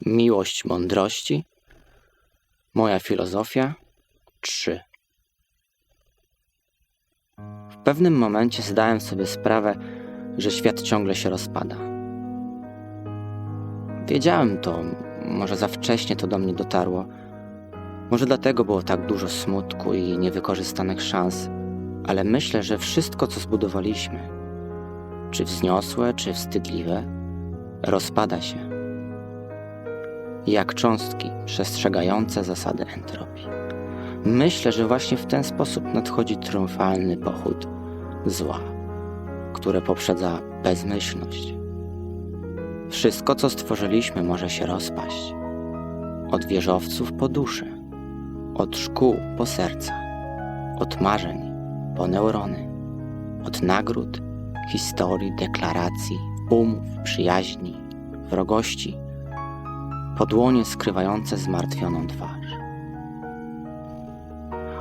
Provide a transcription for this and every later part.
Miłość mądrości. Moja filozofia. 3. W pewnym momencie zdałem sobie sprawę, że świat ciągle się rozpada. Wiedziałem to, może za wcześnie to do mnie dotarło. Może dlatego było tak dużo smutku i niewykorzystanych szans, ale myślę, że wszystko, co zbudowaliśmy, czy wzniosłe, czy wstydliwe, rozpada się. Jak cząstki przestrzegające zasady entropii. Myślę, że właśnie w ten sposób nadchodzi triumfalny pochód zła, które poprzedza bezmyślność. Wszystko, co stworzyliśmy, może się rozpaść. Od wieżowców po duszę, od szkół po serca, od marzeń po neurony, od nagród, historii, deklaracji, umów, przyjaźni, wrogości, po dłonie skrywające zmartwioną twarz.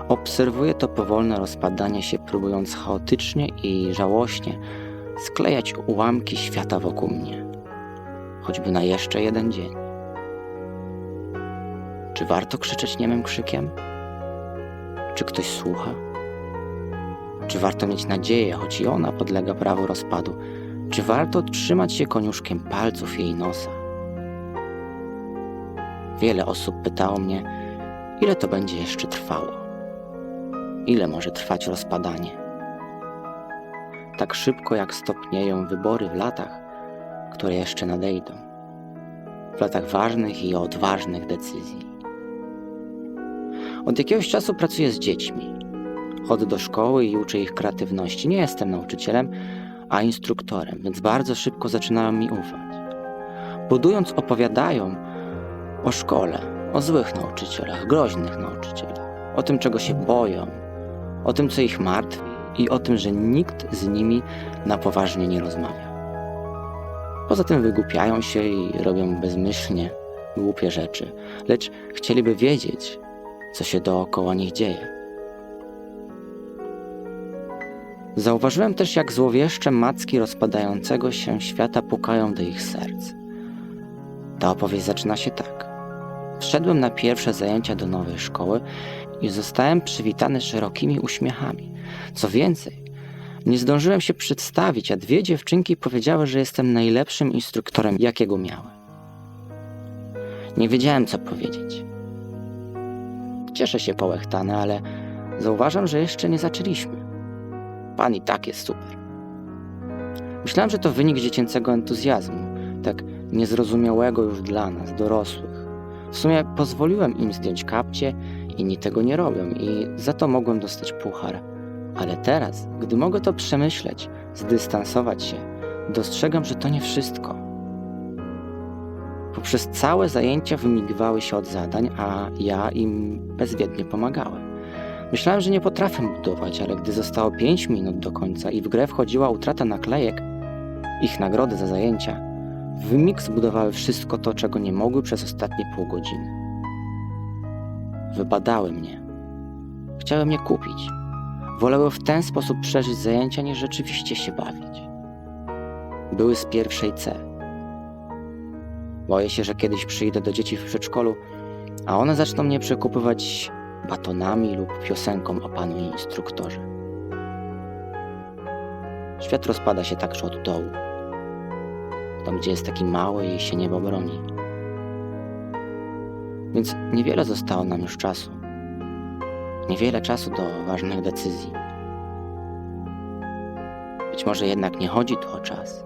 Obserwuję to powolne rozpadanie się, próbując chaotycznie i żałośnie sklejać ułamki świata wokół mnie, choćby na jeszcze jeden dzień. Czy warto krzyczeć niemym krzykiem? Czy ktoś słucha? Czy warto mieć nadzieję, choć i ona podlega prawu rozpadu? Czy warto trzymać się koniuszkiem palców jej nosa? Wiele osób pytało mnie, ile to będzie jeszcze trwało? Ile może trwać rozpadanie? Tak szybko jak stopnieją wybory w latach, które jeszcze nadejdą. W latach ważnych i odważnych decyzji. Od jakiegoś czasu pracuję z dziećmi. Chodzę do szkoły i uczę ich kreatywności. Nie jestem nauczycielem, a instruktorem, więc bardzo szybko zaczynają mi ufać. Budując opowiadają o szkole, o złych nauczycielach, groźnych nauczycielach, o tym, czego się boją, o tym, co ich martwi i o tym, że nikt z nimi na poważnie nie rozmawia. Poza tym wygłupiają się i robią bezmyślnie głupie rzeczy, lecz chcieliby wiedzieć, co się dookoła nich dzieje. Zauważyłem też, jak złowieszcze macki rozpadającego się świata pukają do ich serc. Ta opowieść zaczyna się tak. Wszedłem na pierwsze zajęcia do nowej szkoły i zostałem przywitany szerokimi uśmiechami. Co więcej, nie zdążyłem się przedstawić, a dwie dziewczynki powiedziały, że jestem najlepszym instruktorem, jakiego miały. Nie wiedziałem, co powiedzieć. Cieszę się połechtany, ale zauważam, że jeszcze nie zaczęliśmy. Pan i tak jest super. Myślałem, że to wynik dziecięcego entuzjazmu, tak niezrozumiałego już dla nas, dorosłych. W sumie pozwoliłem im zdjąć kapcie, inni tego nie robią i za to mogłem dostać puchar. Ale teraz, gdy mogę to przemyśleć, zdystansować się, dostrzegam, że to nie wszystko. Poprzez całe zajęcia wymigiwały się od zadań, a ja im bezwiednie pomagałem. Myślałem, że nie potrafię budować, ale gdy zostało 5 minut do końca i w grę wchodziła utrata naklejek, ich nagrody za zajęcia, w mig zbudowały wszystko to, czego nie mogły przez ostatnie pół godziny. Wybadały mnie. Chciały mnie kupić. Wolę w ten sposób przeżyć zajęcia, niż rzeczywiście się bawić. Były z pierwszej C. Boję się, że kiedyś przyjdę do dzieci w przedszkolu, a one zaczną mnie przekupywać batonami lub piosenką o panu instruktorze. Świat rozpada się także od dołu. Tam, gdzie jest taki mały i się niebo broni. Więc niewiele zostało nam już czasu. Niewiele czasu do ważnych decyzji. Być może jednak nie chodzi tu o czas.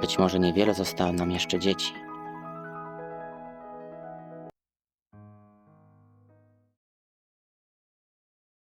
Być może niewiele zostało nam jeszcze dzieci.